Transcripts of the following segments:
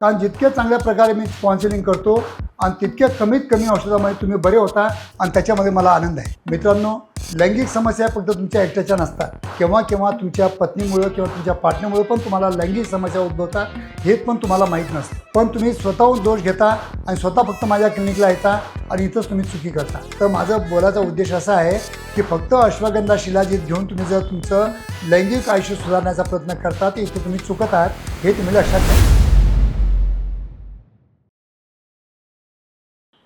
कारण जितक्या चांगल्या प्रकारे मी काउन्सिलिंग करतो आणि तितक्या कमीत कमी औषधामध्ये तुम्ही बरे होता आणि त्याच्यामध्ये मला आनंद आहे. मित्रांनो लैंगिक समस्या फक्त तुमच्या एकट्याच्या नसतात. केव्हा केव्हा तुमच्या पत्नीमुळं किंवा तुमच्या पार्टनरमुळे पण तुम्हाला लैंगिक समस्या उद्भवतात हे पण तुम्हाला माहीत नसतं. पण तुम्ही स्वतःहून दोष घेता आणि स्वतः फक्त माझ्या क्लिनिकला येता आणि इथंच तुम्ही चुकी करता. तर माझं बोलायचा उद्देश असा आहे की फक्त अश्वगंधा शिलाजीत घेऊन तुम्ही जर तुमचं लैंगिक आयुष्य सुधारण्याचा प्रयत्न करता तर इथे तुम्ही चुकत आहात हे तुम्ही लक्षात घ्या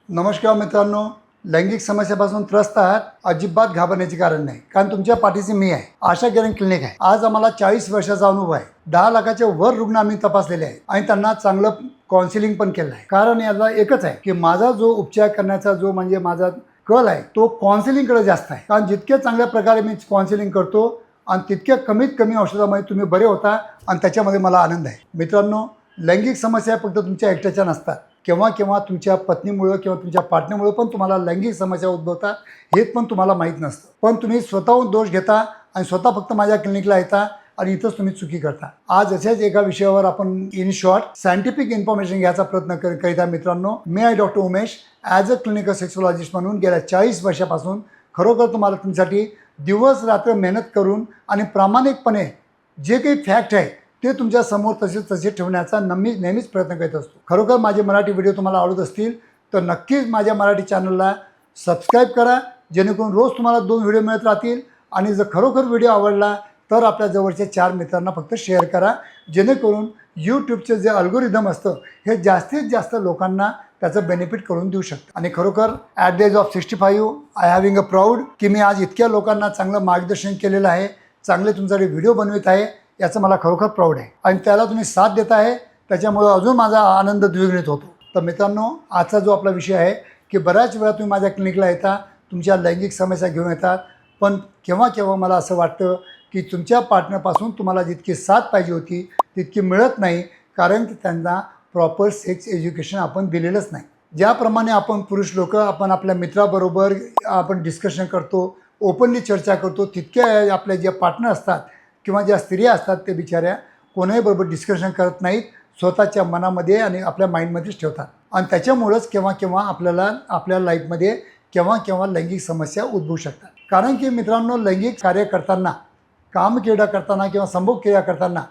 नमस्कार मित्रांनो. लैंगिक समस्यापासून त्रस्त आहात. अजिबात घाबरण्याचे कारण नाही. कारण तुमच्या पाठीशी मी आहे. आशा किरण क्लिनिक आहे. आज आम्हाला चाळीस वर्षाचा अनुभव आहे. दहा लाखाच्या वर रुग्ण आम्ही तपासलेले आहेत आणि त्यांना चांगलं काउन्सिलिंग पण केलं आहे. कारण याला एकच आहे की माझा जो उपचार करण्याचा जो म्हणजे माझा कल आहे तो काउन्सिलिंगकडे जास्त आहे. कारण जितक्या चांगल्या प्रकारे मी काउन्सिलिंग करतो आणि तितक्या कमीत कमी औषधामध्ये तुम्ही बरे होता आणि त्याच्यामध्ये मला आनंद आहे. मित्रांनो लैंगिक समस्या फक्त तुमच्या एकट्याच्या नसतात. केव्हा केव्हा तुमच्या पत्नीमुळं किंवा तुमच्या पार्टनरमुळं पण तुम्हाला लैंगिक समस्या उद्भवतात हे पण तुम्हाला माहीत नसतं. पण तुम्ही स्वतःहून दोष घेता आणि स्वतः फक्त माझ्या क्लिनिकला येता आणि इथंच तुम्ही चुकी करता. आज अशाच एका विषयावर आपण इन शॉर्ट सायंटिफिक इन्फॉर्मेशन घ्यायचा प्रयत्न कर करीत आहे मित्रांनो. मी आहे doctor Umesh as a clinical sexologist म्हणून गेल्या चाळीस वर्षापासून खरोखर तुम्हाला तुमच्यासाठी दिवस रात्र मेहनत करून आणि प्रामाणिकपणे जे काही फॅक्ट आहे ते तुमच्यासमोर तसेच तसे ठेवण्याचा नेहमी नेहमीच प्रयत्न करीत असतो. खरोखर माझे मराठी व्हिडिओ तुम्हाला आवडत असतील तर नक्कीच माझ्या मराठी चॅनलला सबस्क्राईब करा जेणेकरून रोज तुम्हाला दोन व्हिडिओ मिळत राहतील आणि जर खरोखर व्हिडिओ आवडला तर आपल्या जवळच्या चार मित्रांना फक्त शेअर करा. जेणेकरून यूट्यूबचे जे अल्गोरिदम असतं हे जास्तीत जास्त लोकांना त्याचं बेनिफिट करून देऊ शकतं. आणि खरोखर at the age of sixty five I having a proud की मी आज इतक्या लोकांना चांगलं मार्गदर्शन केलेलं आहे चांगले तुमच्याकडे व्हिडिओ बनवित आहे याचं मला खरोखर प्राऊड आहे. आणि त्याला तुम्ही साथ देत आहे त्याच्यामुळं अजून माझा आनंद द्विगुणित होतो. तर मित्रांनो आजचा जो आपला विषय आहे की बऱ्याच वेळा तुम्ही माझ्या क्लिनिकला येता तुमच्या लैंगिक समस्या घेऊन येतात पण केव्हा केव्हा मला असं वाटतं की तुमच्या पार्टनरपासून तुम्हाला जितकी साथ पाहिजे होती तितकी मिळत नाही कारण की त्यांना प्रॉपर सेक्स एज्युकेशन आपण दिलेलंच नाही. ज्याप्रमाणे आपण पुरुष लोक आपण आपल्या मित्राबरोबर आपण डिस्कशन करतो ओपनली चर्चा करतो तितक्या आपल्या ज्या पार्टनर असतात किंवा ज्या स्त्रिया असतात ते बिचाऱ्या कोणाही बरोबर डिस्कशन करत नाहीत स्वतःच्या मनामध्ये आणि आपल्या माइंडमध्येच ठेवतात. आणि त्याच्यामुळंच केव्हा केव्हा आपल्याला आपल्या लाईफमध्ये केव्हा केव्हा लैंगिक समस्या उद्भवू शकतात. कारण की मित्रांनो लैंगिक कार्य करताना कामक्रीडा करताना किंवा संभोग क्रिया करताना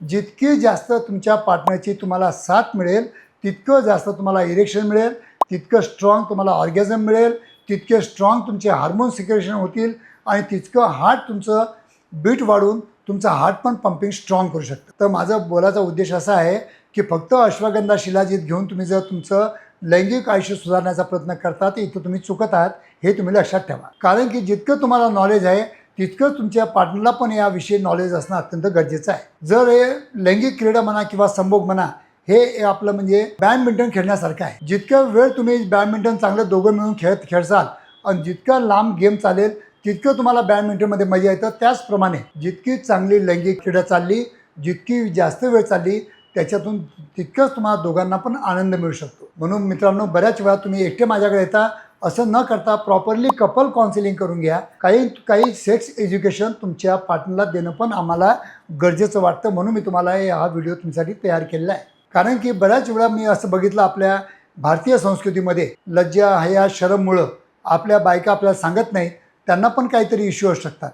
जितकी जास्त तुमच्या पार्टनरची तुम्हाला साथ मिळेल तितकं जास्त तुम्हाला इरेक्शन मिळेल तितकं स्ट्रॉंग तुम्हाला ऑर्गॅझम मिळेल तितके स्ट्रॉंग तुमचे हार्मोन सिक्रेशन होतील आणि तितकं हार्ट तुमचं बीट वाढून तुमचा हार्ट पण पंपिंग स्ट्रॉंग करू शकतं. तर माझं बोलायचा उद्देश असा आहे की फक्त अश्वगंधा शिलाजीत घेऊन तुम्ही जर तुमचं लैंगिक आयुष्य सुधारण्याचा प्रयत्न करता तर इथं तुम्ही चुकत आहात हे तुम्ही लक्षात ठेवा. कारण की जितकं तुम्हाला नॉलेज आहे तितकं तुमच्या पार्टनरला पण याविषयी नॉलेज असणं अत्यंत गरजेचं आहे. जर हे लैंगिक क्रीडा म्हणा किंवा संभोग म्हणा हे आपलं म्हणजे बॅडमिंटन खेळण्यासारखं आहे. जितका वेळ तुम्ही बॅडमिंटन चांगलं दोघं मिळून खेळत खेळसाल आणि जितका लांब गेम चालेल तितकं तुम्हाला बॅडमिंटनमध्ये मजा येतं त्याचप्रमाणे जितकी चांगली लैंगिक क्रीडा चालली जितकी जास्त वेळ चालली त्याच्यातून तितकंच तुम्हाला दोघांना पण आनंद मिळू शकतो. म्हणून मित्रांनो बऱ्याच वेळा तुम्ही एकटे माझ्याकडे येता असं न करता प्रॉपरली कपल काउन्सिलिंग करून घ्या. काही काही सेक्स एज्युकेशन तुमच्या पार्टनरला देणं पण आम्हाला गरजेचं वाटतं म्हणून मी तुम्हाला हे हा व्हिडिओ तुमच्यासाठी तयार केलेला आहे. कारण की बऱ्याच वेळा मी असं बघितलं आपल्या भारतीय संस्कृतीमध्ये लज्जा हया शरममुळं आपल्या बायका आपल्याला सांगत नाहीत त्यांना पण काहीतरी इश्यू असू शकतात.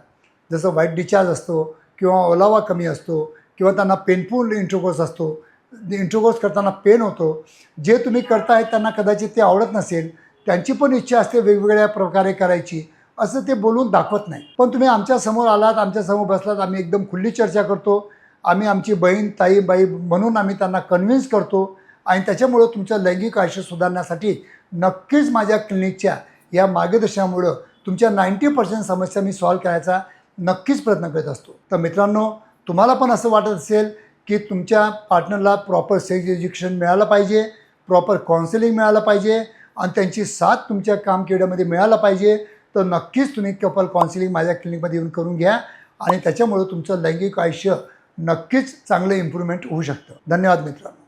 जसं वाईट डिचार्ज असतो किंवा ओलावा कमी असतो किंवा त्यांना पेनफुल इंट्रोकोर्स असतो. इंट्रोकोर्स करताना पेन होतो. जे तुम्ही करताय त्यांना कदाचित ते आवडत नसेल त्यांची पण इच्छा असते वेगवेगळ्या प्रकारे करायची असं ते बोलून दाखवत नाही. पण तुम्ही आमच्यासमोर आलात आमच्यासमोर बसलात आम्ही एकदम खुल्ली चर्चा करतो. आम्ही आमची बहीण ताई बाई म्हणून आम्ही त्यांना कन्व्हिन्स करतो आणि त्याच्यामुळं तुमचं लैंगिक आयुष्य सुधारण्यासाठी नक्कीच माझ्या क्लिनिकच्या या मार्गदर्शनामुळं तुमच्या नाईंटी पर्सेंट समस्या मी सॉल्व करायचा नक्कीच प्रयत्न करत असतो. तर मित्रांनो तुम्हाला पण असं वाटत असेल की तुमच्या पार्टनरला प्रॉपर सेक्स एज्युकेशन मिळालं पाहिजे प्रॉपर काउन्सिलिंग मिळालं पाहिजे आणि त्यांची साथ तुमच्या कामकिड्यामध्ये मिळालं पाहिजे तर नक्कीच तुम्ही कपल काउन्सिलिंग माझ्या क्लिनिकमध्ये येऊन करून घ्या आणि त्याच्यामुळं तुमचं लैंगिक आयुष्य नक्कीच चांगलं इम्प्रूव्हमेंट होऊ शकतं. धन्यवाद मित्रांनो.